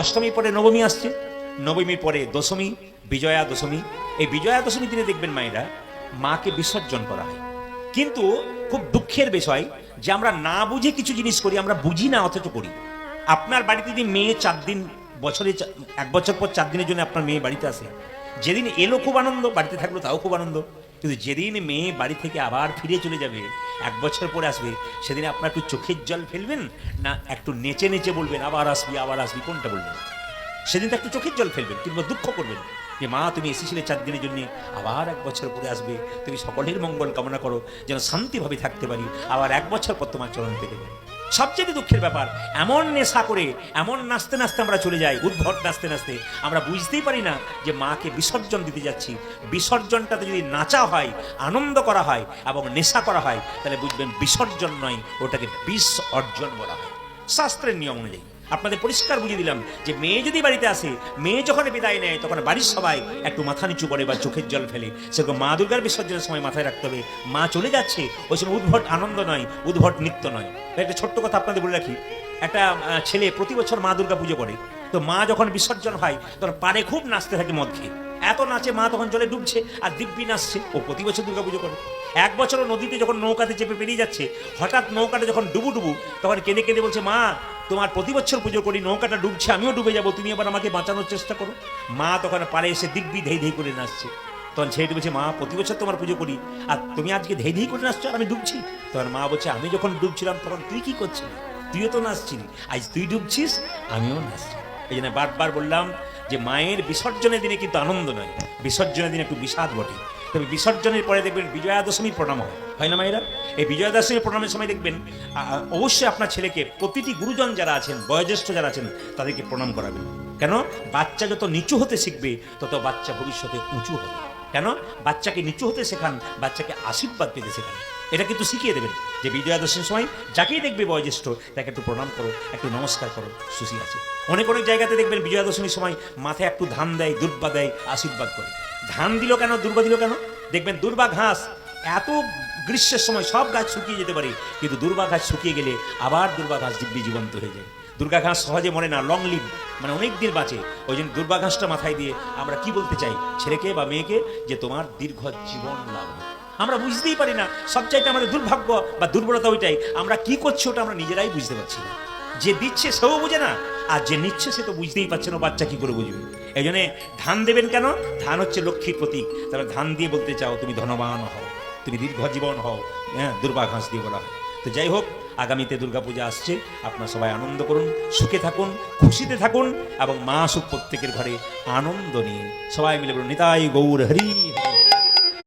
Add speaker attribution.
Speaker 1: অষ্টমীর পরে নবমী আসছে। নবমীর পরে দশমী বিজয়া দশমী এই বিজয়া দশমী দিনে দেখবেন মায়েরা, মাকে বিসর্জন করা হয়। কিন্তু খুব দুঃখের বিষয় যে আমরা না বুঝে কিছু জিনিস করি, আমরা বুঝি না, অথচ করি। আপনার বাড়িতে যদি মেয়ে চার দিন, বছরে এক বছর পর চার দিনের জন্য আপনার মেয়ে বাড়িতে আসে, যেদিন এলো খুব আনন্দ, বাড়িতে থাকল তাও খুব আনন্দ। কিন্তু যেদিন মেয়ে বাড়ি থেকে আবার ফিরে চলে যাবে, এক বছর পরে আসবে, সেদিন আপনার একটু চোখের জল ফেলবেন না একটু নেচে নেচে বলবেন, আবার আসবি আবার আসবি, কোনটা বলবেন? সেদিন তো একটু চোখের জল ফেলবেন কিংবা দুঃখ করবেন যে, মা, তুমি এসেছিলে চার দিনের জন্য, আবার এক বছর পরে আসবে, তুমি সকলের মঙ্গল কামনা করো, যেন শান্তিভাবে থাকতে পারি, আবার এক বছর পর তোমার চরণ পেতে পারি। সবচেয়ে দুঃখের ব্যাপার, এমন নেশা করে, এমন নাচতে নাচতে আমরা চলে যাই, উদ্ভট নাচতে নাচতে, আমরা বুঝতেই পারি না যে মাকে বিসর্জন দিতে যাচ্ছি। বিসর্জনটাতে যদি নাচা হয়, আনন্দ করা হয় এবং নেশা করা হয়, তাহলে বুঝবেন বিসর্জন নয়, ওটাকে বিষ অর্জন বলা হয়। শাস্ত্রের নিয়ম অনুযায়ী। আপনাদের পরিষ্কার বুঝিয়ে দিলাম যে মেয়ে যদি বাড়িতে আসে, মেয়ে যখন বিদায় নেয়, তখন বাড়ির সবাই একটু মাথা নিচু করে বা চোখের জল ফেলে। সেরকম মা দুর্গার বিসর্জনের সময় মাথায় রাখতে হবে। মা চলে যাচ্ছে, ওই সময় উদ্ভট আনন্দ নয়, উদ্ভট নৃত্য নয়। একটা ছোট্ট কথা আপনাদের বলে রাখি, একটা ছেলে প্রতি বছর মা দুর্গা পুজো করে। তো মা যখন বিসর্জন হয়, তখন পারে খুব নাচতে থাকে মদ খেয়ে। এত নাচে মা তখন জলে ডুবছে, আর দিব্যি নাচছে, ও প্রতি বছর দুর্গা পুজো করে। এক বছর নদীতে যখন নৌকাতে চেপে পেরিয়ে যাচ্ছে, হঠাৎ নৌকাটা যখন ডুবু ডুবু, তখন কেঁদে কেঁদে বলছে, মা তোমার প্রতি বছর পুজো করি, নৌকাটা ডুবছে, আমিও ডুবে যাব, তুমি আবার আমাকে বাঁচানোর চেষ্টা করো। মা তখন পারে এসে দিব্যি ধেই ধেই করে নাচছে। তখন ছেলেটি বলছে মা, প্রতি বছর তোমার পুজো করি, আর তুমি আজকে ধেই ধেই করে নাচছো আর আমি ডুবছি। তখন মা বলছে, আমি যখন ডুবছিলাম তখন তুই কি করছিলি? তুইও তো নাচছিলি, আজ তুই ডুবছিস, আমিও নাচছি। এই জন্য বারবার বললাম যে, মায়ের বিসর্জনের দিনে কিন্তু আনন্দ নয়, বিসর্জনের দিনে একটু বিষাদ বটে। তবে বিসর্জনের পরে দেখবেন বিজয়া দশমীর প্রণাম হয়। হয় না মায়েরা? এই বিজয়া দশমীর প্রণামের সময় দেখবেন অবশ্যই আপনার ছেলেকে প্রতিটি গুরুজন যারা আছেন, বয়োজ্যেষ্ঠ যারা আছেন, তাদেরকে প্রণাম করাবেন। কেন? বাচ্চা যত নিচু হতে শিখবে, তত বাচ্চা ভবিষ্যতে উঁচু হবে। কেন? বাচ্চাকে নিচু হতে শেখান, বাচ্চাকে আশীর্বাদ পেতে শেখান। এটা কিন্তু শিখিয়ে দেবেন যে বিজয়া দশমীর সময় যাকেই দেখবে বয়োজ্যেষ্ঠ, তাকে একটু প্রণাম করো, একটু নমস্কার করো সুশী আছে। অনেক অনেক জায়গাতে দেখবেন বিজয়া দশমীর সময় মাথায় একটু ধান দেয় দুর্বা দেয়, আশীর্বাদ করে। ধান দিল কেন দুর্বা দিল কেন? দেখবেন দুর্বা ঘাস এত গ্রীষ্মের সময় সব গাছ শুকিয়ে যেতে পারে, কিন্তু দুর্বা ঘাস শুকিয়ে গেলে আবার দুর্বা ঘাস দিব্যি জীবন্ত হয়ে যায়। দুর্গা ঘাস সহজে মরে না লং লিভ মানে অনেক দিন বাঁচে। ওই জন্য দুর্বা ঘাসটা মাথায় দিয়ে আমরা কি বলতে চাই, ছেলেকে বা মেয়েকে, যে তোমার দীর্ঘ জীবন লাভ। আমরা বুঝতেই পারি না, সবচাইতে আমাদের দুর্ভাগ্য বা দুর্বলতা ওইটাই। আমরা কি করছি ওটা আমরা নিজেরাই বুঝতে পারছি না। যে দিচ্ছে সেও বুঝে না আর যে নিচ্ছে সে তো বুঝতেই পারছে না বাচ্চা কি করে বুঝবে। এই জন্যে ধান দেবেন কেন? ধান হচ্ছে লক্ষ্মীর প্রতীক। তাহলে ধান দিয়ে বলতে চাও, তুমি ধনবান হও, তুমি দীর্ঘ জীবন হও হ্যাঁ দুর্বা ঘাস দিয়ে বলা হয়। তো যাই হোক, আগামীতে দুর্গাপূজা আসছে, আপনারা সবাই আনন্দ করুন, সুখে থাকুন, খুশিতে থাকুন এবং মা সুখ প্রত্যেকের ঘরে আনন্দ নিয়ে সবাই মিলে বলুন, নিতাই গৌর হরি হরি।